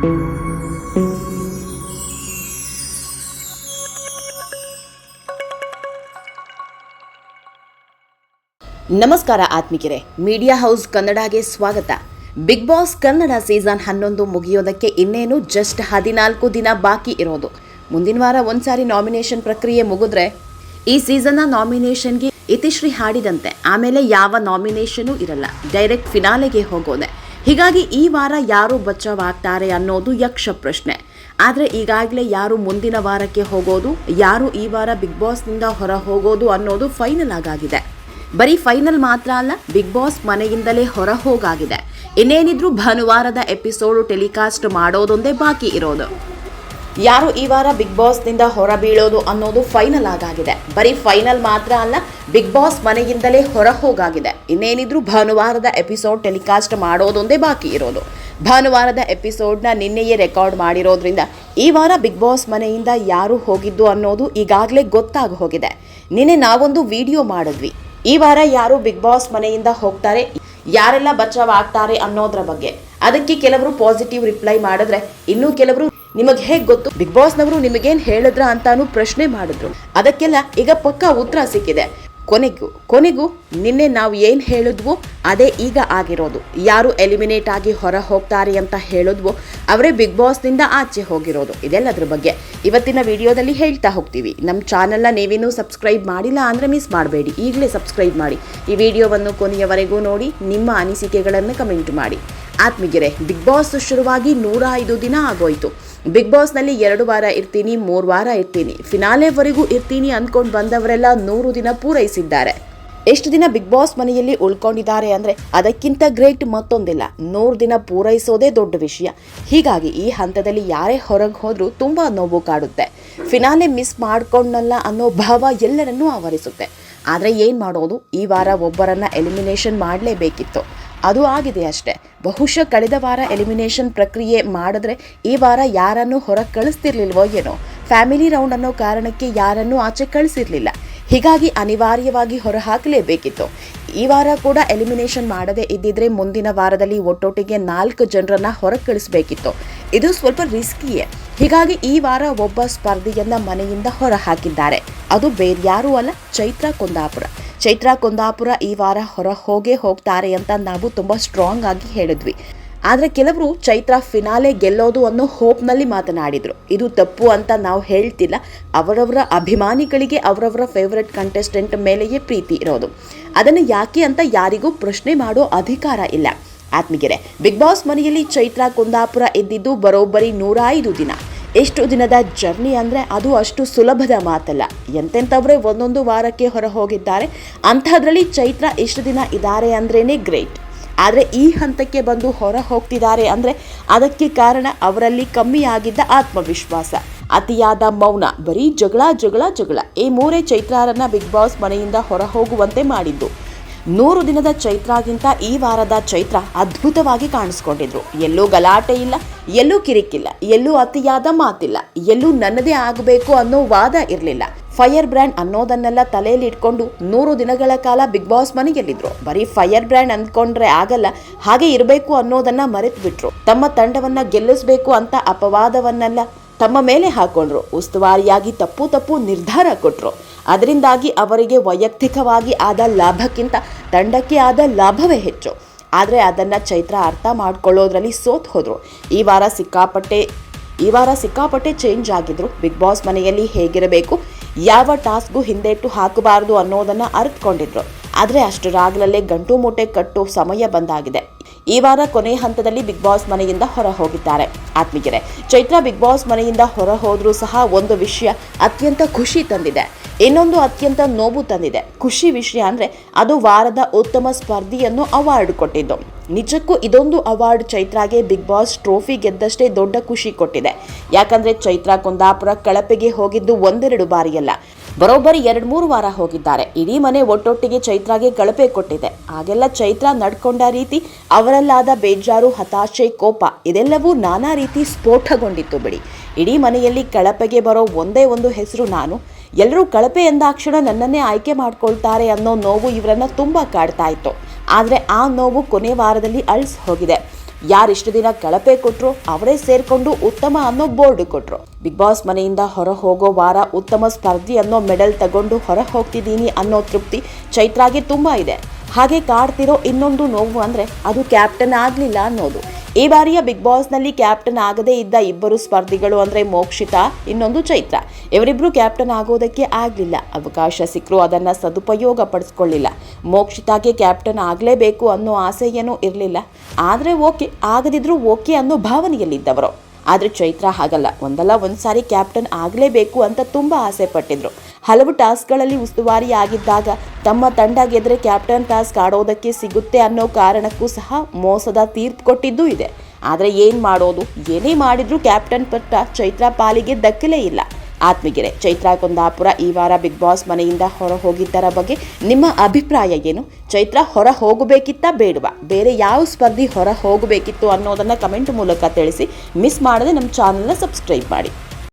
ನಮಸ್ಕಾರ ಆತ್ಮಿಕರೆ. Media house ಕನ್ನಡಗೆ ಸ್ವಾಗತ. Big boss Kannada season ಹನ್ನೊಂದು ಮುಗಿಯೋದಕ್ಕೆ ಇನ್ನೇನು ಜಸ್ಟ್ ಹದಿನಾಲ್ಕು ದಿನ ಬಾಕಿ ಇರೋದು. ಮುಂದಿನ ವಾರ ಒಂದ್ಸಾರಿ ನಾಮಿನೇಷನ್ ಪ್ರಕ್ರಿಯೆ ಮುಗಿದ್ರೆ ಈ ಸೀಸನ್ನ ನಾಮಿನೇಷನ್ಗೆ ಇತಿಶ್ರೀ ಹಾಡಿದಂತೆ. ಆಮೇಲೆ ಯಾವ ನಾಮಿನೇಷನೂ ಇರಲ್ಲ. ಡೈರೆಕ್ಟ್ ಫಿನಾಲೆಗೆ ಹೋಗೋದೆ. ಹೀಗಾಗಿ ಈ ವಾರ ಯಾರು ಬಚಾವಾಗ್ತಾರೆ ಅನ್ನೋದು ಯಕ್ಷ ಪ್ರಶ್ನೆ. ಆದರೆ ಈಗಾಗಲೇ ಯಾರು ಮುಂದಿನ ವಾರಕ್ಕೆ ಹೋಗೋದು, ಯಾರು ಈ ವಾರ ಬಿಗ್ ಬಾಸ್ನಿಂದ ಹೊರ ಹೋಗೋದು ಅನ್ನೋದು ಫೈನಲ್ ಆಗಾಗಿದೆ. ಬರೀ ಫೈನಲ್ ಮಾತ್ರ ಅಲ್ಲ, ಬಿಗ್ ಬಾಸ್ ಮನೆಯಿಂದಲೇ ಹೊರ ಹೋಗಾಗಿದೆ. ಇನ್ನೇನಿದ್ರು ಭಾನುವಾರದ ಎಪಿಸೋಡು ಟೆಲಿಕಾಸ್ಟ್ ಮಾಡೋದೊಂದೇ ಬಾಕಿ ಇರೋದು. ಯಾರು ಈ ವಾರ ಬಿಗ್ ಬಾಸ್ನಿಂದ ನಿಂದ ಹೊರಬೀಳೋದು ಅನ್ನೋದು ಫೈನಲ್ ಆಗಾಗಿದೆ. ಬರೀ ಫೈನಲ್ ಮಾತ್ರ ಅಲ್ಲ, ಬಿಗ್ ಬಾಸ್ ಮನೆಯಿಂದಲೇ ಹೊರ ಹೋಗಾಗಿದೆ ಇನ್ನೇನಿದ್ರು ಭಾನುವಾರದ ಎಪಿಸೋಡ್ ಟೆಲಿಕಾಸ್ಟ್ ಮಾಡೋದೊಂದೇ ಬಾಕಿ ಇರೋದು. ಭಾನುವಾರದ ಎಪಿಸೋಡ್ನ ನಿನ್ನೆಯೇ ರೆಕಾರ್ಡ್ ಮಾಡಿರೋದ್ರಿಂದ ಈ ವಾರ ಬಿಗ್ ಬಾಸ್ ಮನೆಯಿಂದ ಯಾರು ಹೋಗಿದ್ದು ಅನ್ನೋದು ಈಗಾಗಲೇ ಗೊತ್ತಾಗಿ ಹೋಗಿದೆ. ನಿನ್ನೆ ನಾವೊಂದು ವಿಡಿಯೋ ಮಾಡಿದ್ವಿ. ಈ ವಾರ ಯಾರು ಬಿಗ್ ಬಾಸ್ ಮನೆಯಿಂದ ಹೋಗ್ತಾರೆ, ಯಾರೆಲ್ಲ ಬಚಾವ್ ಆಗ್ತಾರೆ ಅನ್ನೋದ್ರ ಬಗ್ಗೆ. ಅದಕ್ಕೆ ಕೆಲವರು ಪಾಸಿಟಿವ್ ರಿಪ್ಲೈ ಮಾಡಿದ್ರೆ, ಇನ್ನು ಕೆಲವರು ನಿಮಗೆ ಹೇಗೆ ಗೊತ್ತು? ಬಿಗ್ ಬಾಸ್ನವರು ನಿಮಗೇನು ಹೇಳಿದ್ರ ಅಂತಾನು ಪ್ರಶ್ನೆ ಮಾಡಿದ್ರು. ಅದಕ್ಕೆಲ್ಲ ಈಗ ಪಕ್ಕಾ ಉತ್ತರ ಸಿಕ್ಕಿದೆ. ಕೊನೆಗೂ ಕೊನೆಗೂ ನಿನ್ನೆ ನಾವು ಏನು ಹೇಳಿದ್ವೋ ಅದೇ ಈಗ ಆಗಿರೋದು. ಯಾರು ಎಲಿಮಿನೇಟ್ ಆಗಿ ಹೊರ ಹೋಗ್ತಾರೆ ಅಂತ ಹೇಳಿದ್ವೋ ಅವರೇ ಬಿಗ್ ಬಾಸ್ನಿಂದ ಆಚೆ ಹೋಗಿರೋದು. ಇದೆಲ್ಲದ್ರ ಬಗ್ಗೆ ಇವತ್ತಿನ ವಿಡಿಯೋದಲ್ಲಿ ಹೇಳ್ತಾ ಹೋಗ್ತೀವಿ. ನಮ್ಮ ಚಾನಲ್ನ ನೀವೇನು ಸಬ್ಸ್ಕ್ರೈಬ್ ಮಾಡಿಲ್ಲ ಅಂದರೆ ಮಿಸ್ ಮಾಡಬೇಡಿ. ಈಗಲೇ ಸಬ್ಸ್ಕ್ರೈಬ್ ಮಾಡಿ. ಈ ವಿಡಿಯೋವನ್ನು ಕೊನೆಯವರೆಗೂ ನೋಡಿ, ನಿಮ್ಮ ಅನಿಸಿಕೆಗಳನ್ನು ಕಮೆಂಟ್ ಮಾಡಿ. ಆತ್ಮಿಗೆರೆ ಬಿಗ್ ಬಾಸ್ ಶುರುವಾಗಿ ನೂರ ಐದು ದಿನ ಆಗೋಯ್ತು. ಬಿಗ್ ಬಾಸ್ನಲ್ಲಿ ಎರಡು ವಾರ ಇರ್ತೀನಿ, ಮೂರು ವಾರ ಇರ್ತೀನಿ. ಫಿನಾಲೆವರೆಗೂ ಇರ್ತೀನಿ ಅಂದ್ಕೊಂಡು ಬಂದವರೆಲ್ಲ ನೂರು ದಿನ ಪೂರೈಸಿದ್ದಾರೆ. ಎಷ್ಟು ದಿನ ಬಿಗ್ ಬಾಸ್ ಮನೆಯಲ್ಲಿ ಉಳ್ಕೊಂಡಿದ್ದಾರೆ ಅಂದರೆ ಅದಕ್ಕಿಂತ ಗ್ರೇಟ್ ಮತ್ತೊಂದಿಲ್ಲ. ನೂರು ದಿನ ಪೂರೈಸೋದೇ ದೊಡ್ಡ ವಿಷಯ. ಹೀಗಾಗಿ ಈ ಹಂತದಲ್ಲಿ ಯಾರೇ ಹೊರಗೆ ಹೋದರೂ ತುಂಬ ನೋವು ಕಾಡುತ್ತೆ. ಫಿನಾಲೆ ಮಿಸ್ ಮಾಡ್ಕೊಂಡಲ್ಲ ಅನ್ನೋ ಭಾವ ಎಲ್ಲರನ್ನೂ ಆವರಿಸುತ್ತೆ. ಆದರೆ ಏನು ಮಾಡೋದು? ಈ ವಾರ ಒಬ್ಬರನ್ನ ಎಲಿಮಿನೇಷನ್ ಮಾಡಲೇಬೇಕಿತ್ತು. ಅದು ಆಗಿದೆ ಅಷ್ಟೇ. ಬಹುಶಃ ಕಳೆದ ವಾರ ಎಲಿಮಿನೇಷನ್ ಪ್ರಕ್ರಿಯೆ ಮಾಡಿದ್ರೆ ಈ ವಾರ ಯಾರನ್ನು ಹೊರಗೆ ಕಳಿಸ್ತಿರ್ಲಿಲ್ವೋ ಏನೋ. ಫ್ಯಾಮಿಲಿ ರೌಂಡ್ ಅನ್ನೋ ಕಾರಣಕ್ಕೆ ಯಾರನ್ನು ಆಚೆ ಕಳಿಸಿರ್ಲಿಲ್ಲ. ಹೀಗಾಗಿ ಅನಿವಾರ್ಯವಾಗಿ ಹೊರಹಾಕಲೇಬೇಕಿತ್ತು. ಈ ವಾರ ಕೂಡ ಎಲಿಮಿನೇಷನ್ ಮಾಡದೇ ಇದ್ದಿದ್ರೆ ಮುಂದಿನ ವಾರದಲ್ಲಿ ಒಟ್ಟೊಟ್ಟಿಗೆ ನಾಲ್ಕು ಜನರನ್ನ ಹೊರಗೆ ಕಳಿಸ್ಬೇಕಿತ್ತು. ಇದು ಸ್ವಲ್ಪ ರಿಸ್ಕಿಯೇ ಹೀಗಾಗಿ ಈ ವಾರ ಒಬ್ಬ ಸ್ಪರ್ಧಿಯನ್ನ ಮನೆಯಿಂದ ಹೊರ ಹಾಕಿದ್ದಾರೆ ಅದು ಬೇರ್ಯಾರೂ ಅಲ್ಲ, ಚೈತ್ರ ಕುಂದಾಪುರ. ಚೈತ್ರ ಕುಂದಾಪುರ ಈ ವಾರ ಹೊರ ಹೋಗೇ ಹೋಗ್ತಾರೆ ಅಂತ ನಾವು ತುಂಬ ಸ್ಟ್ರಾಂಗ್ ಆಗಿ ಹೇಳಿದ್ವಿ. ಆದರೆ ಕೆಲವರು ಚೈತ್ರ ಫಿನಾಲೆ ಗೆಲ್ಲೋದು ಅನ್ನೋ ಹೋಪ್ನಲ್ಲಿ ಮಾತನಾಡಿದರು. ಇದು ತಪ್ಪು ಅಂತ ನಾವು ಹೇಳ್ತಿಲ್ಲ. ಅವರವರ ಅಭಿಮಾನಿಗಳಿಗೆ ಅವರವರ ಫೇವ್ರೆಟ್ ಕಂಟೆಸ್ಟೆಂಟ್ ಮೇಲೆಯೇ ಪ್ರೀತಿ ಇರೋದು. ಅದನ್ನು ಯಾಕೆ ಅಂತ ಯಾರಿಗೂ ಪ್ರಶ್ನೆ ಮಾಡೋ ಅಧಿಕಾರ ಇಲ್ಲ. ಆತ್ಮಗೆರೆ ಬಿಗ್ ಬಾಸ್ ಮನೆಯಲ್ಲಿ ಚೈತ್ರ ಕುಂದಾಪುರ ಇದ್ದಿದ್ದು ಬರೋಬ್ಬರಿ ನೂರ ದಿನ. ಎಷ್ಟು ದಿನದ ಜರ್ನಿ ಅಂದರೆ ಅದು ಅಷ್ಟು ಸುಲಭದ ಮಾತಲ್ಲ. ಎಂತೆಂಥವ್ರೆ ಒಂದೊಂದು ವಾರಕ್ಕೆ ಹೊರ ಹೋಗಿದ್ದಾರೆ ಅಂಥದ್ರಲ್ಲಿ ಚೈತ್ರ ಎಷ್ಟು ದಿನ ಇದ್ದಾರೆ ಅಂದ್ರೇ ಗ್ರೇಟ್. ಆದರೆ ಈ ಹಂತಕ್ಕೆ ಬಂದು ಹೊರ ಹೋಗ್ತಿದ್ದಾರೆ ಅಂದರೆ ಅದಕ್ಕೆ ಕಾರಣ ಅವರಲ್ಲಿ ಕಮ್ಮಿಯಾಗಿದ್ದ ಆತ್ಮವಿಶ್ವಾಸ. ಅತಿಯಾದ ಮೌನ, ಬರೀ ಜಗಳ ಜಗಳ ಜಗಳ. ಈ ಮೂರೇ ಚೈತ್ರಾರನ್ನ ಬಿಗ್ ಬಾಸ್ ಮನೆಯಿಂದ ಹೊರ ಹೋಗುವಂತೆ ಮಾಡಿದ್ದು. ನೂರು ದಿನದ ಚೈತ್ರಾಗಿಂತ ಈ ವಾರದ ಚೈತ್ರ ಅದ್ಭುತವಾಗಿ ಕಾಣಿಸ್ಕೊಂಡಿದ್ರು. ಎಲ್ಲೂ ಗಲಾಟೆ ಇಲ್ಲ, ಎಲ್ಲೂ ಕಿರಿಕಿಲ್ಲ, ಎಲ್ಲೂ ಅತಿಯಾದ ಮಾತಿಲ್ಲ, ಎಲ್ಲೂ ನನ್ನದೇ ಆಗಬೇಕು ಅನ್ನೋ ವಾದ ಇರಲಿಲ್ಲ. ಫೈರ್ ಬ್ರ್ಯಾಂಡ್ ಅನ್ನೋದನ್ನೆಲ್ಲ ತಲೆಯಲ್ಲಿ ಇಟ್ಕೊಂಡು ನೂರು ದಿನಗಳ ಕಾಲ ಬಿಗ್ ಬಾಸ್ ಮನೆಯಲ್ಲಿದ್ರು. ಬರೀ ಫೈರ್ ಬ್ರ್ಯಾಂಡ್ ಅಂದ್ಕೊಂಡ್ರೆ ಆಗಲ್ಲ, ಹಾಗೆ ಇರಬೇಕು ಅನ್ನೋದನ್ನ ಮರೆತು ಬಿಟ್ರು ತಮ್ಮ ತಂಡವನ್ನ ಗೆಲ್ಲಿಸಬೇಕು ಅಂತ ಅಪವಾದವನ್ನೆಲ್ಲ ತಮ್ಮ ಮೇಲೆ ಹಾಕೊಂಡ್ರು. ಉಸ್ತುವಾರಿಯಾಗಿ ತಪ್ಪು ತಪ್ಪು ನಿರ್ಧಾರ ಕೊಟ್ಟರು ಅದರಿಂದಾಗಿ ಅವರಿಗೆ ವೈಯಕ್ತಿಕವಾಗಿ ಆದ ಲಾಭಕ್ಕಿಂತ ತಂಡಕ್ಕೆ ಆದ ಲಾಭವೇ ಹೆಚ್ಚು. ಆದರೆ ಅದನ್ನು ಚೈತ್ರ ಅರ್ಥ ಮಾಡ್ಕೊಳ್ಳೋದ್ರಲ್ಲಿ ಸೋತ್ ಹೋದರು. ಈ ವಾರ ಸಿಕ್ಕಾಪಟ್ಟೆ, ಈ ವಾರ ಸಿಕ್ಕಾಪಟ್ಟೆ ಚೇಂಜ್ ಆಗಿದ್ರು. ಬಿಗ್ ಬಾಸ್ ಮನೆಯಲ್ಲಿ ಹೇಗಿರಬೇಕು, ಯಾವ ಟಾಸ್ಕ್ಗೂ ಹಿಂದೆಟ್ಟು ಹಾಕಬಾರದು ಅನ್ನೋದನ್ನು ಅರಿತುಕೊಂಡಿದ್ರು. ಆದರೆ ಅಷ್ಟರಾಗಲಲ್ಲೇ ಗಂಟು ಮೂಟೆ ಕಟ್ಟೋ ಸಮಯ ಬಂದಾಗಿದೆ. ಈ ವಾರ ಕೊನೆ ಹಂತದಲ್ಲಿ ಬಿಗ್ ಬಾಸ್ ಮನೆಯಿಂದ ಹೊರ ಹೋಗಿದ್ದಾರೆ. ಆತ್ಮೀಯರೆ, ಚೈತ್ರ ಬಿಗ್ ಬಾಸ್ ಮನೆಯಿಂದ ಹೊರ ಹೋದರೂ ಸಹ ಒಂದು ವಿಷಯ ಅತ್ಯಂತ ಖುಷಿ ತಂದಿದೆ. ಇನ್ನೊಂದು ಅತ್ಯಂತ ನೋವು ತಂದಿದೆ. ಖುಷಿ ವಿಷಯ ಅಂದರೆ ಅದು ವಾರದ ಉತ್ತಮ ಸ್ಪರ್ಧಿಯನ್ನು ಅವಾರ್ಡ್ ಕೊಟ್ಟಿದ್ದು. ನಿಜಕ್ಕೂ ಇದೊಂದು ಅವಾರ್ಡ್ ಚೈತ್ರಾಗೆ ಬಿಗ್ ಬಾಸ್ ಟ್ರೋಫಿ ಗೆದ್ದಷ್ಟೇ ದೊಡ್ಡ ಖುಷಿ ಕೊಟ್ಟಿದೆ. ಯಾಕಂದ್ರೆ ಚೈತ್ರಾ ಕುಂದಾಪುರ ಕಳಪೆಗೆ ಹೋಗಿದ್ದು ಒಂದೆರಡು ಬಾರಿಯಲ್ಲ. ಬರೋಬ್ಬರಿ ಎರಡು ಮೂರು ವಾರ ಹೋಗಿದ್ದಾರೆ. ಇಡೀ ಮನೆ ಒಟ್ಟೊಟ್ಟಿಗೆ ಚೈತ್ರಾಗೆ ಕಳಪೆ ಕೊಟ್ಟಿದೆ. ಆಗೆಲ್ಲ ಚೈತ್ರಾ ನಡ್ಕೊಂಡ ರೀತಿ ಅವರಲ್ಲಾದ ಬೇಜಾರು, ಹತಾಶೆ, ಕೋಪ ಇದೆಲ್ಲವೂ ನಾನಾ ರೀತಿ ಸ್ಫೋಟಗೊಂಡಿತ್ತು ಬಿಡಿ. ಇಡೀ ಮನೆಯಲ್ಲಿ ಕಳಪೆಗೆ ಬರೋ ಒಂದೇ ಒಂದು ಹೆಸರು ನಾನು. ಎಲ್ಲರೂ ಕಳಪೆ ಎಂದಾಕ್ಷಣ ನನ್ನನ್ನೇ ಆಯ್ಕೆ ಮಾಡ್ಕೊಳ್ತಾರೆ ಅನ್ನೋ ನೋವು ಇವರನ್ನ ತುಂಬ ಕಾಡ್ತಾ ಇತ್ತು. ಆದರೆ ಆ ನೋವು ಕೊನೆ ವಾರದಲ್ಲಿ ಅಳಿಸ್ ಹೋಗಿದೆ. ಯಾರಿಷ್ಟು ದಿನ ಕಳಪೆ ಕೊಟ್ಟರು ಅವರೇ ಸೇರಿಕೊಂಡು ಉತ್ತಮ ಅನ್ನೋ ಬೋರ್ಡ್ ಕೊಟ್ಟರು ಬಿಗ್ ಬಾಸ್ ಮನೆಯಿಂದ ಹೊರ ಹೋಗೋ ವಾರ ಉತ್ತಮ ಸ್ಪರ್ಧಿ ಅನ್ನೋ ಮೆಡಲ್ ತಗೊಂಡು ಹೊರ ಹೋಗ್ತಿದ್ದೀನಿ ಅನ್ನೋ ತೃಪ್ತಿ ಚೈತ್ರಾಗೆ ತುಂಬ ಇದೆ. ಹಾಗೆ ಕಾಡ್ತಿರೋ ಇನ್ನೊಂದು ನೋವು ಅಂದರೆ ಅದು ಕ್ಯಾಪ್ಟನ್ ಆಗಲಿಲ್ಲ ಅನ್ನೋದು. ಈ ಬಾರಿಯ ಬಿಗ್ ಬಾಸ್ನಲ್ಲಿ ಕ್ಯಾಪ್ಟನ್ ಆಗದೇ ಇದ್ದ ಇಬ್ಬರು ಸ್ಪರ್ಧಿಗಳು ಅಂದ್ರೆ ಮೋಕ್ಷಿತಾ, ಇನ್ನೊಂದು ಚೈತ್ರ. ಇವರಿಬ್ಬರು ಕ್ಯಾಪ್ಟನ್ ಆಗೋದಕ್ಕೆ ಆಗಲಿಲ್ಲ. ಅವಕಾಶ ಸಿಕ್ಕರೂ ಅದನ್ನ ಸದುಪಯೋಗ ಪಡಿಸ್ಕೊಳ್ಳಿಲ್ಲ. ಮೋಕ್ಷಿತಾಗೆ ಕ್ಯಾಪ್ಟನ್ ಆಗಲೇಬೇಕು ಅನ್ನೋ ಆಸೆ ಏನೂ ಇರಲಿಲ್ಲ. ಆದರೆ ಓಕೆ, ಆಗದಿದ್ರೂ ಓಕೆ ಅನ್ನೋ ಭಾವನೆಯಲ್ಲಿದ್ದವರು. ಆದರೆ ಚೈತ್ರ ಹಾಗಲ್ಲ. ಒಂದಲ್ಲ ಒಂದ್ಸಾರಿ ಕ್ಯಾಪ್ಟನ್ ಆಗಲೇಬೇಕು ಅಂತ ತುಂಬ ಆಸೆ ಪಟ್ಟಿದ್ರು. ಹಲವು ಟಾಸ್ಕ್ಗಳಲ್ಲಿ ಉಸ್ತುವಾರಿ ಆಗಿದ್ದಾಗ ತಮ್ಮ ತಂಡ ಗೆದ್ರೆ ಕ್ಯಾಪ್ಟನ್ ಟಾಸ್ಕ್ ಆಡೋದಕ್ಕೆ ಸಿಗುತ್ತೆ ಅನ್ನೋ ಕಾರಣಕ್ಕೂ ಸಹ ಮೋಸದ ತೀರ್ಪು ಕೊಟ್ಟಿದ್ದೂ ಇದೆ. ಆದರೆ ಏನು ಮಾಡೋದು? ಏನೇ ಮಾಡಿದರೂ ಕ್ಯಾಪ್ಟನ್ ಪಟ್ಟ ಚೈತ್ರ ಪಾಲಿಗೆ ದಕ್ಕಲೇ ಇಲ್ಲ. ಆತ್ಮಗೆರೆ ಚೈತ್ರ ಕುಂದಾಪುರ ಈ ವಾರ ಬಿಗ್ ಬಾಸ್ ಮನೆಯಿಂದ ಹೊರ ಹೋಗಿದ್ದರ ಬಗ್ಗೆ ನಿಮ್ಮ ಅಭಿಪ್ರಾಯ ಏನು? ಚೈತ್ರ ಹೊರ ಹೋಗಬೇಕಿತ್ತಾ ಬೇಡವಾ? ಬೇರೆ ಯಾವ ಸ್ಪರ್ಧಿ ಹೊರ ಹೋಗಬೇಕಿತ್ತು ಅನ್ನೋದನ್ನು ಕಮೆಂಟ್ ಮೂಲಕ ತಿಳಿಸಿ, ಮಿಸ್ ಮಾಡದೆ ನಮ್ಮ ಚಾನಲ್ನ ಸಬ್ಸ್ಕ್ರೈಬ್ ಮಾಡಿ.